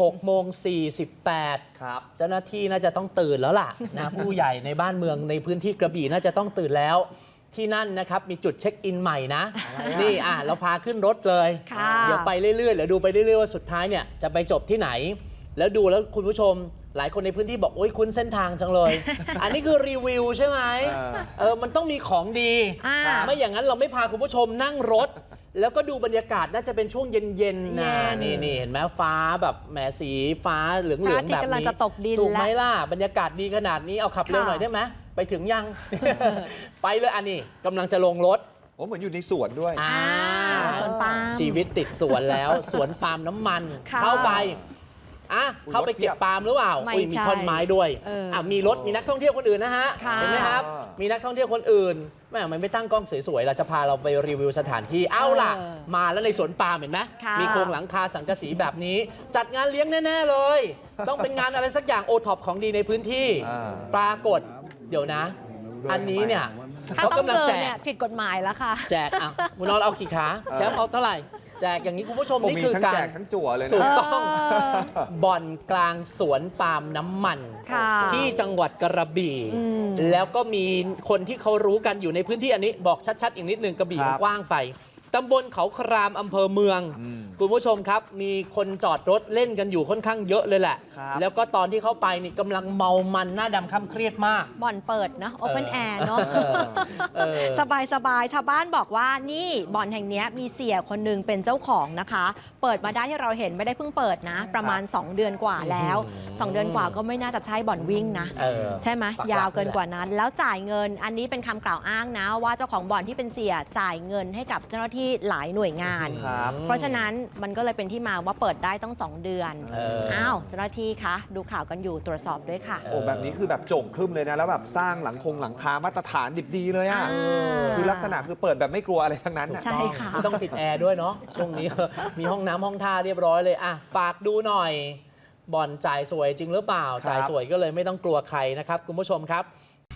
6โมง48 ครับ เจ้าหน้าที่น่าจะต้องตื่นแล้วล่ะนะผู้ใหญ่ในบ้านเมืองในพื้นที่กระบี่น่าจะต้องตื่นแล้ว ที่นั่นนะครับ มีจุดเช็คอินใหม่นะอะไรอะนี่อะเราพาขึ้นรถเลย ค่ะเดี๋ยวไปเรื่อยๆเดี๋ยวดูไปเรื่อยๆว่าสุดท้ายเนี่ยจะไปจบที่ไหน แล้วดูแล้วคุณผู้ชม หลายคนในพื้นที่บอกโอ้ยคุ้นเส้นทางจังเลย อันนี้คือรีวิวใช่ไหม เออเออมันต้องมีของดี อ่า ไม่อย่างนั้นเราไม่พาคุณผู้ชมนั่งรถ แล้วก็ดูบรรยากาศน่าจะเป็นช่วงเย็นๆนะเย็น นี่นี่เห็นไหมฟ้าแบบแหมสีฟ้าเหลืองพระๆอาทิแบบตย์กำลังนี้จะตกดินถูกไหมแล้ว ล่ะบรรยากาศดีขนาดนี้เอาขับเร็วค่ะหน่อยได้ไหมไปถึงยัง ไปเลยอันนี้กำลังจะลงรถโอ้เหมือนอยู่ในสวนด้วย อ่าสวนปาล์ม ชีวิตติดสวนแล้ว สวนปาล์มน้ำมัน ค่ะ เข้าไป อะอุ๊ยเข้าไปเก็บรถเพียบปาล์มหรือเปล่าไม่อุ้ยมีใช่ท่อนไม้ด้วยเอออะมีรถมีนักท่องเที่ยวคนอื่นนะฮะค่ะ เห็นไหมครับอ่ามีมีนักท่องเที่ยวคนอื่นแม่มันไม่ตั้งกล้องสวยๆเราจะพาเราไปรีวิวสถานที่เอ้าล่ะ เออมาแล้วในสวนปาล์มเห็นไหมค่ะ มีโครงหลังคาสังกะสีแบบนี้ จัดงานเลี้ยงแน่ๆเลย ต้องเป็นงานอะไรสักอย่างโอท็อปของดีในพื้นที่ อ่า ปรากฏเดี๋ยวนะ อันนี้เนี่ยถ้าเขาต้องกำลังเดินแจเนี่กยผิดกฎหมายแล้วค่ะ แจกอะคุณนอนเอากี่ขา แชมป์เอาเท่าไหร่ แจกอย่างนี้คุณผู้ชมผมนี่มีคือทั้งกาแจรกทั้งจั่วเลยถูนะกต้องเออบ่อนกลางสวนปาล์มน้ำมันค่ะที่จังหวัดกระบี่อืมแล้วก็มีคนที่เขารู้กันอยู่ในพื้นที่อันนี้บอกชัด ๆ อีกนิดนึงกระบี่ครัมันบกว้างไป ตำบลเขาครามอำเภอเมืองอืมคุณผู้ชมครับ มีคนจอดรถเล่นกันอยู่ค่อนข้างเยอะเลยแหละ ครับแล้วก็ตอนที่เข้าไปนี่กำลังเมามันหน้าดำค่ำเครียดมาก บ่อนเปิดนะโอเ n นแอร์เนาะเออเออ สบายสบายๆชาวบ้านบอกว่านี่บ่อนแห่งเนี้ยมีเสียคนหนึ่งเป็นเจ้าของนะคะ เปิดมาได้ที่เราเห็นไม่ได้เพิ่งเปิดนะ ประมาณ 2 เดือนกว่าแล้ว อืม 2 เดือนกว่าก็ไม่น่าจะใช่บ่อนวิ่งนะ เออ ใช่ไหมปักหลัก ยาวเกินเลยแหละกว่านั้น แล้วจ่ายเงินอันนี้เป็นคำกล่าวอ้างนะ ว่าเจ้าของบ่อนที่เป็นเสียจ่ายเงินให้กับเจ้าหน้าที่หลายหน่วยงาน ครับ เพราะฉะนั้นมันก็เลยเป็นที่มาว่าเปิดได้ต้องสองเดือนเอออ้าวเจ้าหน้าที่คะดูข่าวกันอยู่ตรวจสอบด้วยค่ะ โอ้แบบนี้คือแบบโจ่งครึ่มเลยนะ แล้วแบบสร้างหลังคงหลังคามาตรฐานดิบดีเลยอะอ่า คือลักษณะคือเปิดแบบไม่กลัวอะไรทั้งนั้นน่ะ ใช่ค่ะ ไม่ต้องติดแอร์ด้วยเนาะช่วงนี้ มีห้องน้ำห้องท่าเรียบร้อยเลยอะฝากดูหน่อย บ่อนจ่ายสวยจริงหรือเปล่า ครับ จ่ายสวยก็เลยไม่ต้องกลัวใครนะครับ คุณผู้ชมครับ